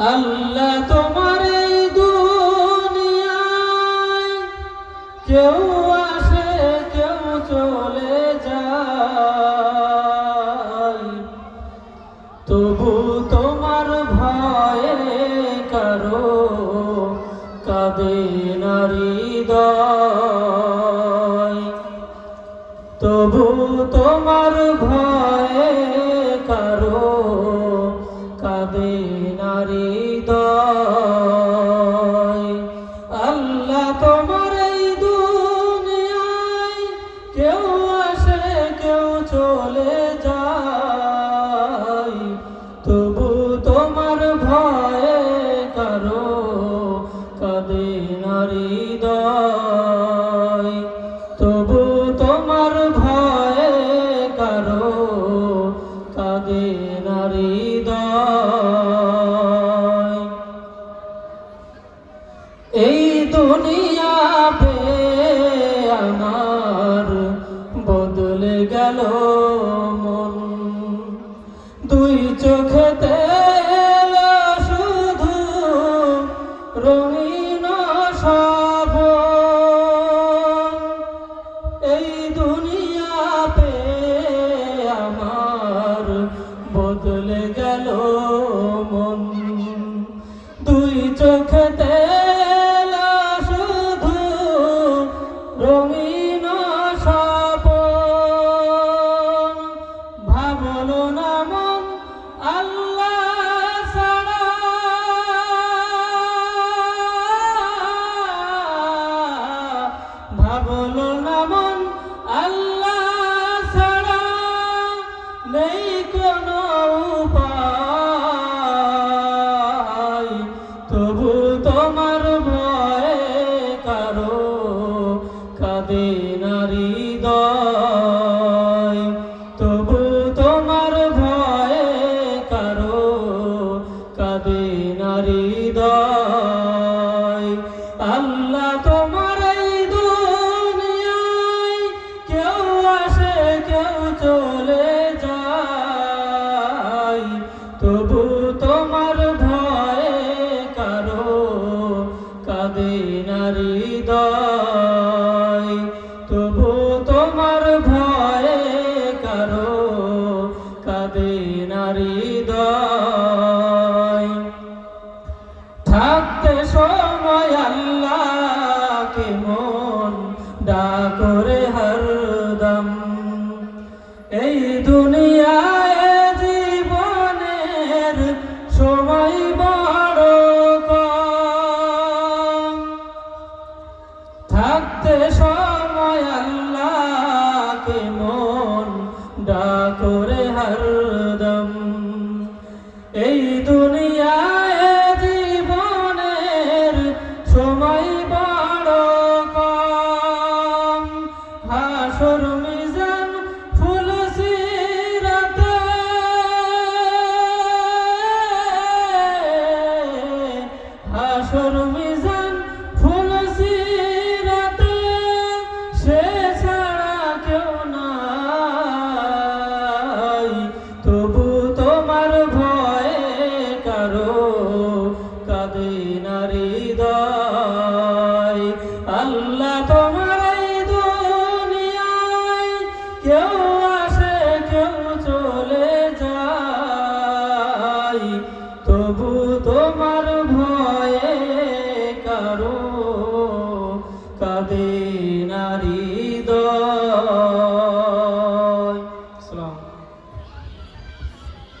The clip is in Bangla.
আল্লাহ তোমার এই কেউ আসে, কেউ চলে যায়। তবু তোমার ভয়ে করো কবে নারীদয় তবু তোমার ভয়ে নারী আল্লাহ তোমার এই দুনিয়ায় কেউ আসে কেউ চলে এই দুনিয়া পে আমার বদলে গেল মন। দুই চোখেতে শুধু এই আমার বদলে গেল রঙিন আল্লাহ তোমার এই দুনিয়ায় কেউ আসে, কেউ চলে যায়। তবু তোমার ভয়ে কারও কাঁদে নারী তবু তোমার ভয়ে কারও কাঁদে নারী ডাকরে হরদম এই দুনিয়ায় জীবনের সময় হাসর কাঁদে নারী